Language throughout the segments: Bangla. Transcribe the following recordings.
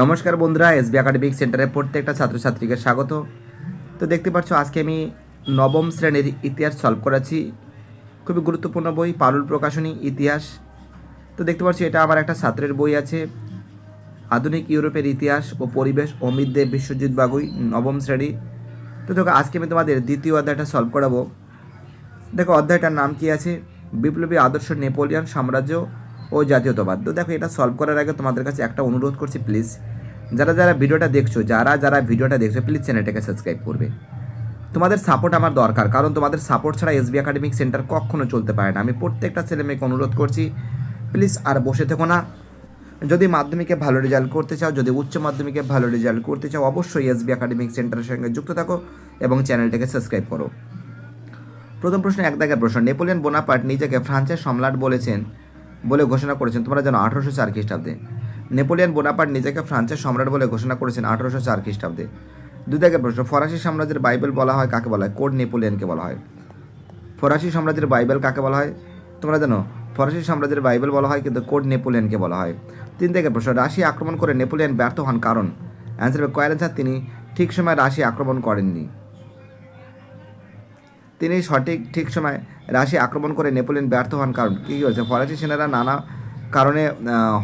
নমস্কার বন্ধুরা, এসবি একাডেমিক সেন্টারের প্রত্যেকটা ছাত্রছাত্রীকে স্বাগত। তো দেখতে পাচ্ছ, আজকে আমি নবম শ্রেণির ইতিহাস সলভ করাচ্ছি খুবই গুরুত্বপূর্ণ বই, পারুল প্রকাশনী, ইতিহাস। তো দেখতে পাচ্ছি, এটা আমার একটা ছাত্রের বই আছে। আধুনিক ইউরোপের ইতিহাস ও পরিবেশ অমিত দেব বিশ্বজিৎ বাগুই, নবম শ্রেণি। তো দেখো, আজকে আমি তোমাদের দ্বিতীয় অধ্যায়টা সলভ করাবো। দেখো, অধ্যায়টার নাম কি আছে? বিপ্লবী আদর্শ নেপোলিয়ান সাম্রাজ্য ও জাতীয়তাবাদ। তো দেখো, এটা সলভ করার আগে তোমাদের কাছে একটা অনুরোধ করছি প্লিজ যারা যারা ভিডিওটা দেখছ, যারা যারা ভিডিওটা দেখছ প্লিজ চ্যানেলটাকে সাবস্ক্রাইব করবে। তোমাদের সাপোর্ট আমার দরকার, কারণ তোমাদের সাপোর্ট ছাড়া এসবি একাডেমিক সেন্টার কখনো চলতে পারে না। আমি প্রত্যেকটা ছেলে মেয়েকে অনুরোধ করছি প্লিজ আর বসে থেকো না। যদি মাধ্যমিকে ভালো রেজাল্ট করতে চাও, যদি উচ্চ মাধ্যমিকে ভালো রেজাল্ট করতে চাও, অবশ্যই এসবি একাডেমিক সেন্টারের সঙ্গে যুক্ত থাকো এবং চ্যানেলটাকে সাবস্ক্রাইব করো। প্রথম প্রশ্ন, এক দাগের প্রশ্ন। নেপোলিয়ন বোনাপার্ট নিজেকে ফ্রান্সের সম্রাট বলেছেন বলে ঘোষণা করেছেন। তোমরা জানো, আঠারোশো চার খ্রিস্টাব্দে নেপোলিয়ন বোনাপার্ট নিজেকে ফ্রান্সের সম্রাট বলে ঘোষণা করেছেন আঠারোশো চার খ্রিস্টাব্দে। দুই দাগের প্রশ্ন, ফরাসি সাম্রাজ্যের বাইবেল বলা হয় কাকে বলা হয়? কোড নেপোলিয়নকে বলা হয়। ফরাসি সাম্রাজ্যের বাইবেল কাকে বলা হয়? তোমরা জানো, ফরাসি সাম্রাজ্যের বাইবেল বলা হয়, কিন্তু কোড নেপোলিয়নকে বলা হয়। তিন থেকে প্রশ্ন রাশিয়া আক্রমণ করে নেপোলিয়ন ব্যর্থ হন কারণ? অ্যান্সার হবে তিনি ঠিক সময় রাশিয়া আক্রমণ করেননি। তিনি সঠিক, ঠিক সময় রাশি আক্রমণ করে নেপোলিয়ন ব্যর্থ হন কারণ কী হয়েছে? ফরাসি সেনারা নানা কারণে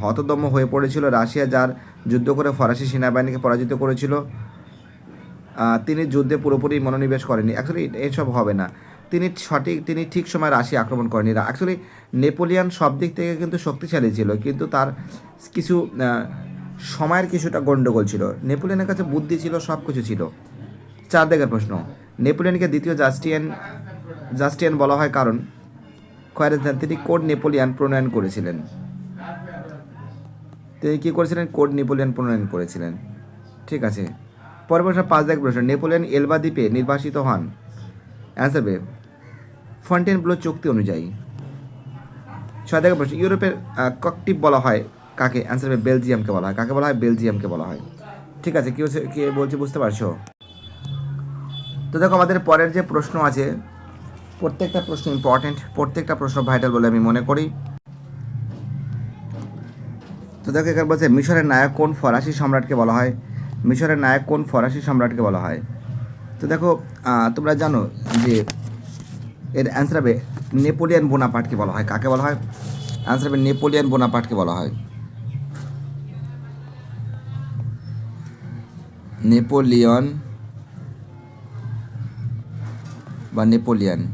হতদম্য হয়ে পড়েছিল। রাশিয়া যার যুদ্ধ করে ফরাসি সেনাবাহিনীকে পরাজিত করেছিল তিনি যুদ্ধে পুরোপুরি মনোনিবেশ করেনি অ্যাকচুয়ালি এসব হবে না। তিনি সঠিক, তিনি ঠিক সময় রাশি আক্রমণ করেনি অ্যাকচুয়ালি নেপোলিয়ান সব দিক থেকে কিন্তু শক্তিশালী ছিল, কিন্তু তার কিছু সময়ের কিছুটা গণ্ডগোল ছিল। নেপোলিয়ানের কাছে বুদ্ধি ছিল সব কিছু ছিল। চার দিকের প্রশ্ন। নেপোলিয়নকে দ্বিতীয় জাস্টিয়ান জাস্টিয়ান বলা হয় কারণ খয়েরেজান তিনি কোড নেপোলিয়ান প্রণয়ন করেছিলেন। তিনি কী করেছিলেন? কোড নেপোলিয়ান প্রণয়ন করেছিলেন। ঠিক আছে। পরের প্রশ্ন পাঁচ দেখ প্রশ্ন। নেপোলিয়ান এলবা দ্বীপে নির্বাসিত হন। অ্যান্সার বে ফন্টেন ব্লো চুক্তি অনুযায়ী। ছয় থেকে প্রশ্ন। ইউরোপের ককটিভ বলা হয় কাকে? অ্যান্সার হবে বেলজিয়ামকে বলা হয়। কাকে বলা হয়? বেলজিয়ামকে বলা হয়। ঠিক আছে। কি হচ্ছে, কি বলছি বুঝতে পারছ? তো দেখো আমাদের পরের যে প্রশ্ন আছে, প্রত্যেকটা প্রশ্ন ইম্পর্টেন্ট প্রত্যেকটা প্রশ্ন ভাইটাল বলে আমি মনে করি। তো দেখো এখানে বলছে, মিশরের নায়ক কোন ফরাসি সম্রাটকে বলা হয়? মিশরের নায়ক কোন ফরাসি সম্রাটকে বলা হয়? তো দেখো তোমরা জানো যে এর অ্যান্সার হবে নেপোলিয়ান বোনাপাটকে বলা হয়। কাকে বলা হয়? অ্যান্সার হবে নেপোলিয়ান বোনাপাটকে বলা হয়। নেপোলিয়ন বা নেপোলিয়ান,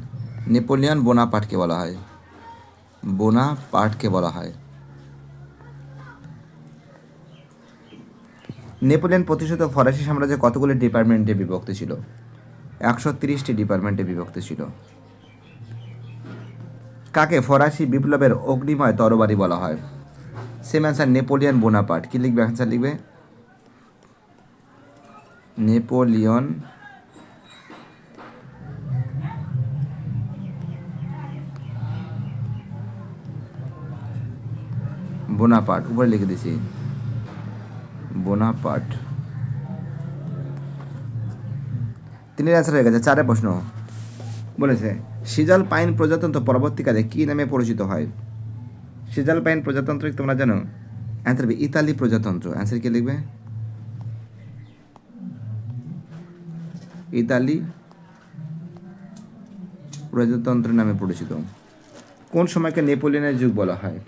নেপোলিয়ন বোনাপার্টকে বলা হয়। বোনাপার্টকে বলা হয়। নেপোলিয়ন প্রতিষ্ঠিত ফরাসি সাম্রাজ্যে কতগুলি ডিপার্টমেন্টে বিভক্ত ছিল? একশো তিরিশটি ডিপার্টমেন্টে বিভক্ত ছিল। কাকে ফরাসি বিপ্লবের অগ্নিময় তরবারি বলা হয়? Same answer Napoleon Bonaparte. কি লিখবে? অ্যান্সার লিখবে? নেপোলিয়ন বোনাপার্ট, উপরে লিখে দিছি। বোনাপার্ট। তিনের অ্যান্সার হয়ে গেছে চারের প্রশ্ন। বলেছে, সিজাল পাইন প্রজাতন্ত্র পরবর্তীকালে কী নামে পরিচিত হয়? সিজাল পাইন প্রজাতন্ত্র তোমরা জানো? অ্যান্সার ইতালি প্রজাতন্ত্র। অ্যান্সার কি লিখবে? ইতালি প্রজাতন্ত্র নামে পরিচিত। কোন সময়কে নেপোলিয়নের যুগ বলা হয়?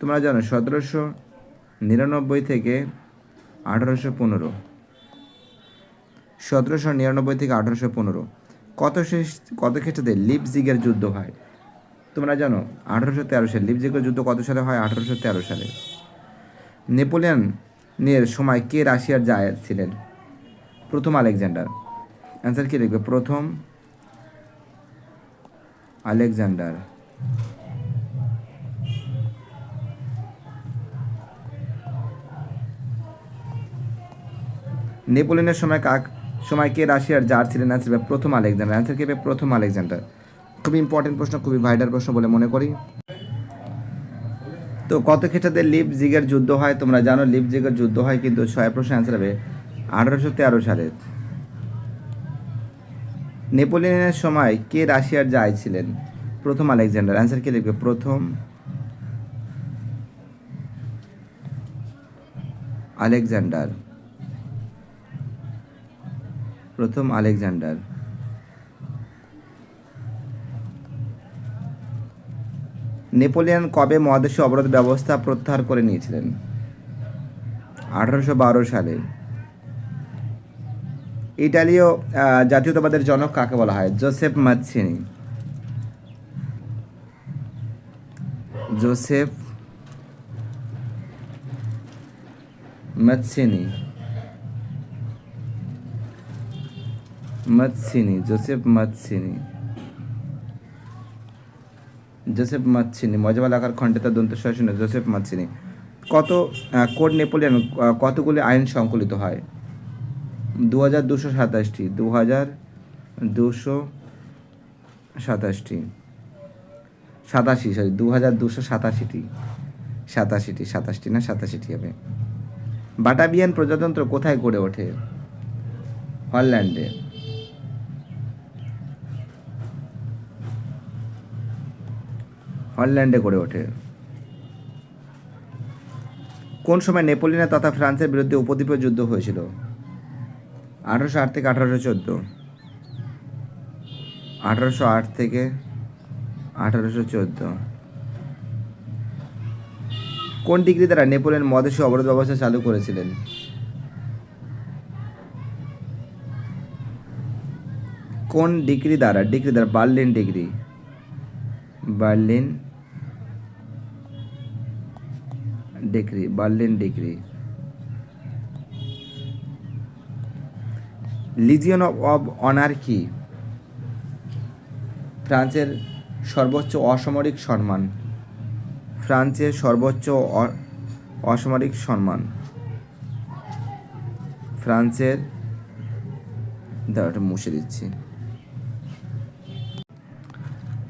তোমরা জানো, সতেরোশো নিরানব্বই থেকে আঠারোশো পনেরো। সতেরোশো নিরানব্বই থেকে আঠারোশো পনেরো। কত শেষ, কত খ্রিস্টাব্দে লিপজিগের যুদ্ধ হয়? তোমরা জানো, আঠারোশো তেরো সালে, লিপজিগের যুদ্ধ কত সালে হয়? আঠারোশো তেরো সালে। নেপোলিয়নের সময় কে রাশিয়ার জায়ার ছিলেন? প্রথম আলেকজান্ডার। অ্যান্সার কী লিখবে প্রথম আলেকজান্ডার। নেপোলিয়নের সময় কাক, সময় কে রাশিয়ার জার ছিলেন অ্যান্সার হবে প্রথম আলেকজান্ডার। অ্যান্সার কি প্রথম আলেকজান্ডার। খুবই ইম্পর্টেন্ট প্রশ্ন, খুবই ভাইটাল প্রশ্ন বলে মনে করি। তো কত খ্রিস্টাব্দে লিপ জিগের যুদ্ধ হয়? তোমরা জানো লিপ জিগের যুদ্ধ হয় কিন্তু ছয় প্রশ্ন অ্যান্সার হবে আঠারোশো তেরো সালে। নেপোলিয়নের সময় কে রাশিয়ার যায় ছিলেন? প্রথম আলেকজান্ডার। অ্যান্সার কি লিখবে? প্রথম আলেকজান্ডার। প্রথম আলেকজান্ডার। নেপোলিয়ন কবে মহাদেশীয় অবরোধ ব্যবস্থা প্রত্যাহার করে নিয়েছিলেন? আঠারোশো বারো সালে। ইটালীয় জাতীয়তাবাদের জনক কাকে বলা হয়? Joseph Mazzini. Joseph Mazzini. Mazzini Joseph Mazzini Joseph Mazzini মজাবা লাগার খণ্ডেতা দন্ত শাসন জোসেফ মাৎসিনি কত কোড নেপোলিয়ন কতগুলি আইন সংকলিত হয়? দু হাজার দুশো সাতাশটি দু হাজার দুশো সাতাশটি। সাতাশি সরি দু হাজার দুশো সাতাশিটি। সাতাশিটি, সাতাশটি না, সাতাশিটি হবে। বাটাবিয়ান প্রজাতন্ত্র কোথায় গড়ে ওঠে? হল্যান্ডে। হল্যান্ডে গড়ে ওঠে। কোন সময় নেপোলিয়ন তথা ফ্রান্সের বিরুদ্ধে উপদ্বীপীয় যুদ্ধ হয়েছিল? আঠারোশো আট থেকে আঠারোশো চোদ্দ। আঠারোশো আট থেকে আঠারোশো চোদ্দ। কোন ডিগ্রি দ্বারা নেপোলিয়ন মহাদেশীয় অবরোধ ব্যবস্থা চালু করেছিলেন? কোন ডিগ্রি দ্বারা? ডিগ্রি দ্বারা Berlin decree. Berlin decree, Berlin decree. Legion of honour কি? ফ্রান্সের সর্বোচ্চ অসামরিক সম্মান। ফ্রান্সের সর্বোচ্চ অসামরিক সম্মান। ফ্রান্সের দাঁড়াটা মুছে দিচ্ছি।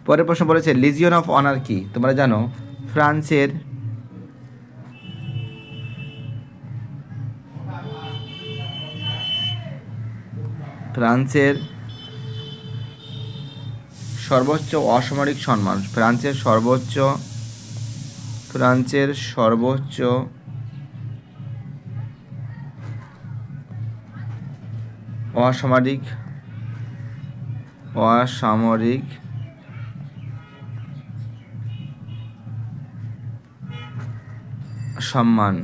পরের প্রশ্ন বলেছে, লিজিয়ন অফ অনার কি? তোমরা জানো, ফ্রান্সের ফ্রান্সের সর্বোচ্চ অসামরিক সম্মান ফ্রান্সের সর্বোচ্চ ফ্রান্সের সর্বোচ্চ অসামরিক অসামরিক সম্মান।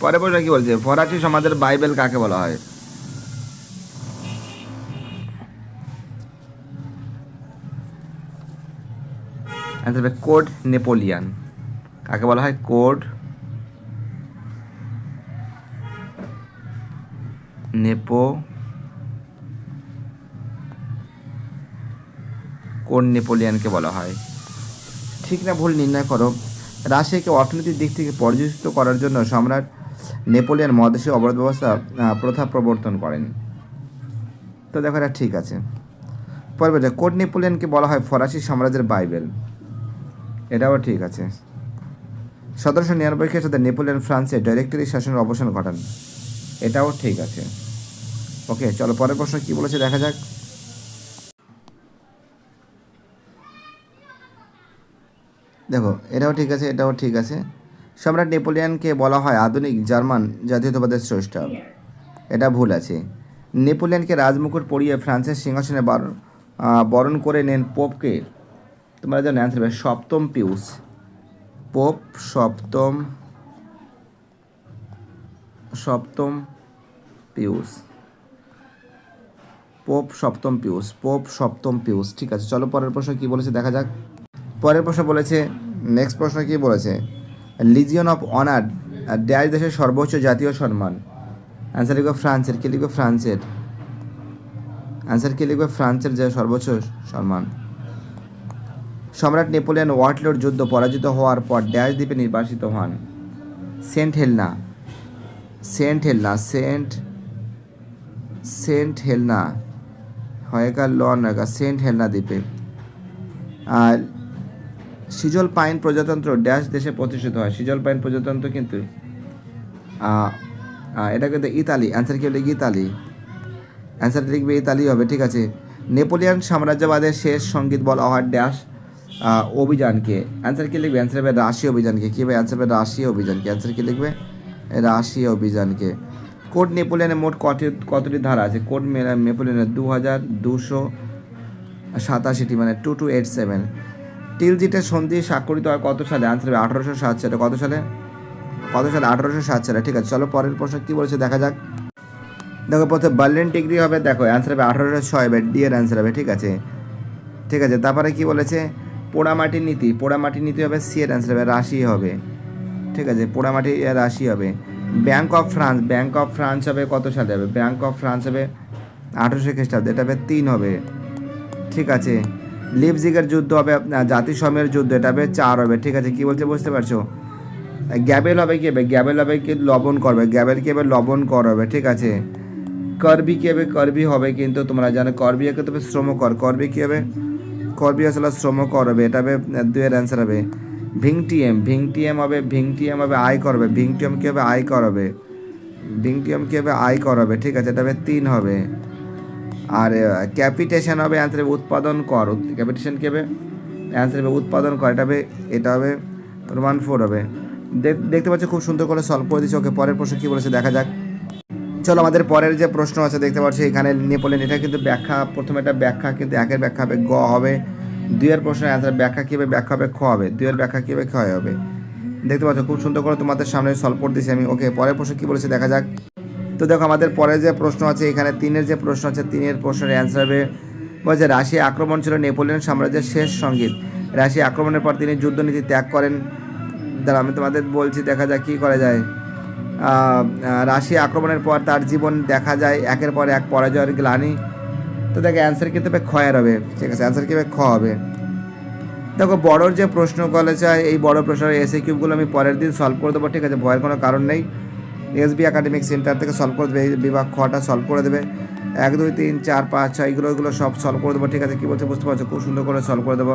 পরে প্রশ্ন কি বলছে? ফরাসি সমাজের বাইবেল কাকে বলা হয়? Code Napoleon. কাকে বলা হয়? কোড নেপো কোড নেপোলিয়ানকে বলা হয়। ঠিক না, ভুল নির্ণয় করো। রাশিয়াকে অর্থনৈতিক দিক থেকে পর্যবেসিত করার জন্য সম্রাট নেপোলিয়ন মহাদেশীয় অবরোধ ব্যবস্থা প্রথা প্রবর্তন করেন। তো দেখো এটা ঠিক আছে। পরে যে কোড নেপোলিয়নকে বলা হয় ফরাসি সাম্রাজ্যের বাইবেল। এটাও ঠিক আছে। সতেরোশো নিরানব্বই খ্রিস্টাব্দে নেপোলিয়ান ফ্রান্সে ডাইরেক্টরি শাসনের অবসান ঘটান। এটাও ঠিক আছে। ওকে, চলো পরের প্রশ্ন কী বলেছে দেখা যাক। দেখো, এটাও ঠিক আছে, এটাও ঠিক আছে। সম্রাট নেপোলিয়ানকে বলা হয় আধুনিক জার্মান জাতীয়তাবাদের স্রষ্টা। এটা ভুল আছে। নেপোলিয়ানকে রাজমুকুট পরিয়ে ফ্রান্সের সিংহাসনে বরণ করে নেন পোপকে। তোমরা জানো অ্যান্সার হবে সপ্তম পিউস। পোপ সপ্তম সপ্তম পিউস। পোপ সপ্তম পিউস, পোপ সপ্তম পিউস। ঠিক আছে, চলো পরের প্রশ্ন কি বলেছে দেখা যাক। পরের প্রশ্ন বলেছে নেক্সট প্রশ্ন কি বলেছে? লিজিয়ন অফ অনার ড্যাশ দেশের সর্বোচ্চ জাতীয় সম্মান। অ্যান্সার লিখবে ফ্রান্সের, কে লিখবে ফ্রান্সের? অ্যান্সার কে লিখবে ফ্রান্সের যে সর্বোচ্চ সম্মান? সম্রাট নেপোলিয়ন ওয়াটলোর যুদ্ধ পরাজিত হওয়ার পর ড্যাশ দ্বীপে নির্বাসিত হন। Saint Helena. Saint Helena, Saint Saint Helena. হয়কার লন সেন্ট হেলনা দ্বীপে। আর সিজল পাইন প্রজাতন্ত্র ড্যাশ দেশে প্রতিষ্ঠিত হয়। সিজল পাইন প্রজাতন্ত্র কিন্তু এটা কিন্তু ইতালি অ্যান্সার কি লিখবে ইতালি। অ্যান্সার লিখবে ইতালি হবে, ঠিক আছে। নেপোলিয়ান সাম্রাজ্যবাদের শেষ সংগীত বলা হয় ড্যাশ অভিযানকে। অ্যান্সার কি লিখবে অ্যান্সার হবে রাশি অভিযানকে। কী হবে অ্যান্সার হবে রাশি অভিযানকে? অ্যান্সার কি লিখবে, রাশি অভিযানকে। কোড নেপোলিয়ানের মোট কটি, কতটি ধারা আছে? কোড নেপোলিয়নের দু হাজার দুশো সাতাশিটি মানে টু টু এইট সেভেন। টিলজিটের সন্ধি স্বাক্ষরিত হয় কত সালে? আনসার হবে আঠারোশো সাত সালে কত সালে? কত সালে? আঠারোশো সাত সালে ঠিক আছে, চলো পরের প্রশ্ন কী বলেছে দেখা যাক। দেখো, প্রথমে বার্লিন ডিগ্রি হবে, দেখো অ্যান্সার হবে আঠারোশো ছয় হবে ডি এর অ্যান্সার হবে, ঠিক আছে? ঠিক আছে, তারপরে কি বলেছে? পোড়ামাটির নীতি। পোড়ামাটির নীতি হবে সি এর অ্যান্সার হবে, রাশি হবে। ঠিক আছে পোড়ামাটি রাশি হবে। Bank of France bank of France হবে কত সালে হবে? ব্যাঙ্ক অফ ফ্রান্স হবে আঠারোশো খ্রিস্টাব্দে, এটা হবে তিন হবে। ঠিক আছে লিপজিগের যুদ্ধ হবে আহ, জাতিসংঘের যুদ্ধ এটা হবে চার হবে ঠিক আছে? কি বলছে বুঝতে পারছ? গ্যাবেল হবে কি হবে গ্যাবেল হবে কি লবণ করবে গ্যাবেল কি হবে লবণ কর হবে ঠিক আছে? করবি কি হবে করবি হবে কিন্তু তোমরা জানো করবি একে তবে শ্রমকর করবি কি হবে? করবি আসলে শ্রমকর হবে এটা হবে দুয়ের অ্যান্সার হবে। ভিংটিএম ভিংটিএম হবে ভিংটিএম হবে আয় করবে ভিংটিএম কি হবে আয় করবে ভিংটিএম কি হবে আয় করবে ঠিক আছে? এটা হবে তিন হবে। আর ক্যাপিটেশন হবে অ্যান্সার হবে উৎপাদন কর। ক্যাপিটেশন কি হবে? অ্যান্সার হবে উৎপাদন কর, এটা হবে এটা হবে ওয়ান ফোর হবে। দেখ- দেখতে পাচ্ছ খুব সুন্দর করে সলভ করে দিচ্ছে ওকে, পরের প্রশ্ন কী বলেছে? দেখা যাক। চলো, আমাদের পরের যে প্রশ্ন আছে, দেখতে পাচ্ছি এখানে নেপোলিয়ন, এটা কিন্তু ব্যাখ্যা, প্রথমে এটা ব্যাখ্যা, কিন্তু একের ব্যাখ্যা হবে গ হবে। দুইয়ের প্রশ্নের অ্যান্সার ব্যাখ্যা কী হবে? ব্যাখ্যা হবে খ হবে। দুইয়ের ব্যাখ্যা কী হবে? ক্ষয় হবে। দেখতে পাচ্ছ, খুব সুন্দর করে তোমাদের সামনে সলভ দিয়েছি আমি। ওকে, পরের প্রশ্ন কী বলেছে? দেখা যাক। তো দেখো আমাদের পরের যে প্রশ্ন আছে, এখানে তিনের যে প্রশ্ন আছে, তিনের প্রশ্নের অ্যান্সার হবে। বলছে রাশিয়া আক্রমণ ছিল নেপোলিয়ন সাম্রাজ্যের শেষ সংগীত। রাশিয়া আক্রমণের পর তিনি যুদ্ধনীতি ত্যাগ করেন। দাঁড়া আমি তোমাদের বলছি, দেখা যাক কী করা যায়। রাশিয়া আক্রমণের পর তার জীবন দেখা যায়, একের পর এক পরাজয়ের গ্লানি। তো দেখো অ্যান্সার কিন্তু হবে ক্ষয়ের হবে। ঠিক আছে অ্যান্সার কি হবে খ হবে। দেখো, বড়োর যে প্রশ্ন কলে চাই এই বড় প্রশ্নের এসে কিউবগুলো আমি পরের দিন সলভ করে দেবো, ঠিক আছে? ভয়ের কোনো কারণ নেই। এসবি একাডেমিক সেন্টার থেকে সলভ করে দেবে বিভাগ খটা সলভ করে দেবে। এক, দুই, তিন, চার, পাঁচ, ছয়, এগুলো এগুলো সব সলভ করে দেবো, ঠিক আছে? কী বলছে বুঝতে পারছ? খুব সুন্দর করে সলভ করে দেবো।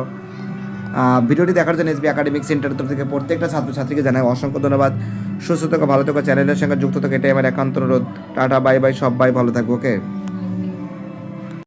ভিডিওটি দেখার জন্য এসবি একাডেমিক সেন্টারের তরফ থেকে প্রত্যেকটা ছাত্রছাত্রীকে জানাই অসংখ্য ধন্যবাদ। সুস্থ থাকো, ভালো থাকো, চ্যানেলের সঙ্গে যুক্ত থাকো, এটাই আমার একান্ত অনুরোধ। টাটা, বাই বাই, সব, বাই, ভালো থাকব ওকে?